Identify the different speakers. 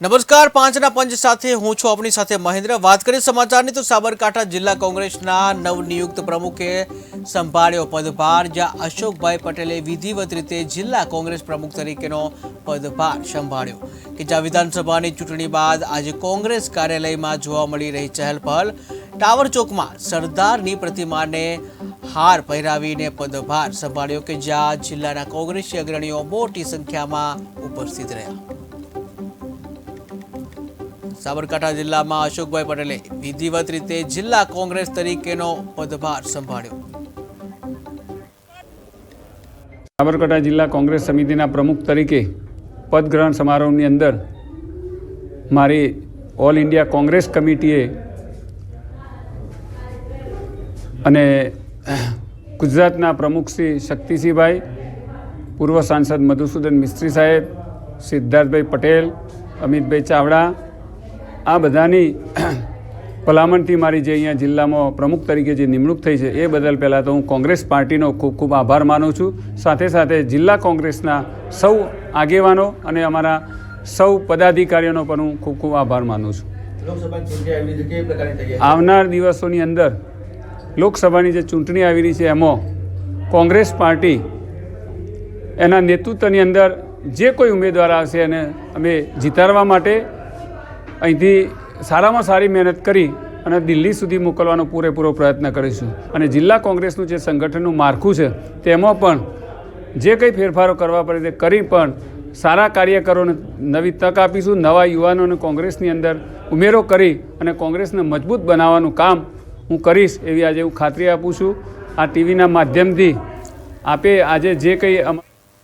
Speaker 1: નમસ્કાર, પાંચના પંચ સાથે હું છું આપણી સાથે મહેન્દ્ર. વાત કરીએ સમાચારની તો સાબરકાંઠા જિલ્લા કોંગ્રેસના નવનિયુક્ત પ્રમુખે સંભાળ્યો પદભાર, જ્યાં અશોકભાઈ પટેલે વિધિવત રીતે જિલ્લા કોંગ્રેસ પ્રમુખ તરીકેનો પદભાર સંભાળ્યો કે જ્યાં વિધાનસભાની ચૂંટણી બાદ આજે કોંગ્રેસ કાર્યાલયમાં જોવા મળી રહી ચહલપહલ ટાવર ચોકમાં સરદારની પ્રતિમાને હાર પહેરાવીને પદભાર સંભાળ્યો કે જ્યાં જિલ્લાના કોંગ્રેસી અગ્રણીઓ મોટી સંખ્યામાં ઉપસ્થિત રહ્યા. સાબરકાંઠા જિલ્લામાં અશોકભાઈ પટેલે વિધિવત રીતે જિલ્લા કોંગ્રેસ તરીકેનો પદભાર સંભાળ્યો.
Speaker 2: સાબરકાંઠા જિલ્લા કોંગ્રેસ સમિતિના પ્રમુખ તરીકે પદગ્રહણ સમારોહની અંદર મારી ઓલ ઇન્ડિયા કોંગ્રેસ કમિટીએ અને ગુજરાતના પ્રમુખ શ્રી શક્તિસિંહભાઈ, પૂર્વ સાંસદ મધુસૂદન મિસ્ત્રી સાહેબ, સિદ્ધાર્થભાઈ પટેલ, અમિતભાઈ ચાવડા આ બધાની ભલામણથી મારી જે અહીંયા જિલ્લામાં પ્રમુખ તરીકે જે નિમણૂક થઈ છે એ બદલ પહેલાં તો હું કોંગ્રેસ પાર્ટીનો ખૂબ ખૂબ આભાર માનું છું. સાથે સાથે જિલ્લા કોંગ્રેસના સૌ આગેવાનો અને અમારા સૌ પદાધિકારીઓનો પણ હું ખૂબ ખૂબ આભાર માનું છું. આવનાર દિવસોની અંદર લોકસભાની જે ચૂંટણી આવી રહી છે એમાં કોંગ્રેસ પાર્ટી એના નેતૃત્વની અંદર જે કોઈ ઉમેદવાર આવશે એને અમે જીતાડવા માટે અહીંથી સારામાં સારી મહેનત કરી અને દિલ્હી સુધી મોકલવાનો પૂરેપૂરો પ્રયત્ન કરીશું. અને જિલ્લા કોંગ્રેસનું જે સંગઠનનું માળખું છે, તેમાં પણ જે કંઈ ફેરફારો કરવા પડે તે કરી પણ સારા કાર્યકરોને નવી તક આપીશું, નવા યુવાનોને કોંગ્રેસની અંદર ઉમેરો કરી અને કોંગ્રેસને મજબૂત બનાવવાનું કામ હું કરીશ એવી આજે હું ખાતરી આપું છું. આ ટીવીના માધ્યમથી આપે આજે જે કંઈ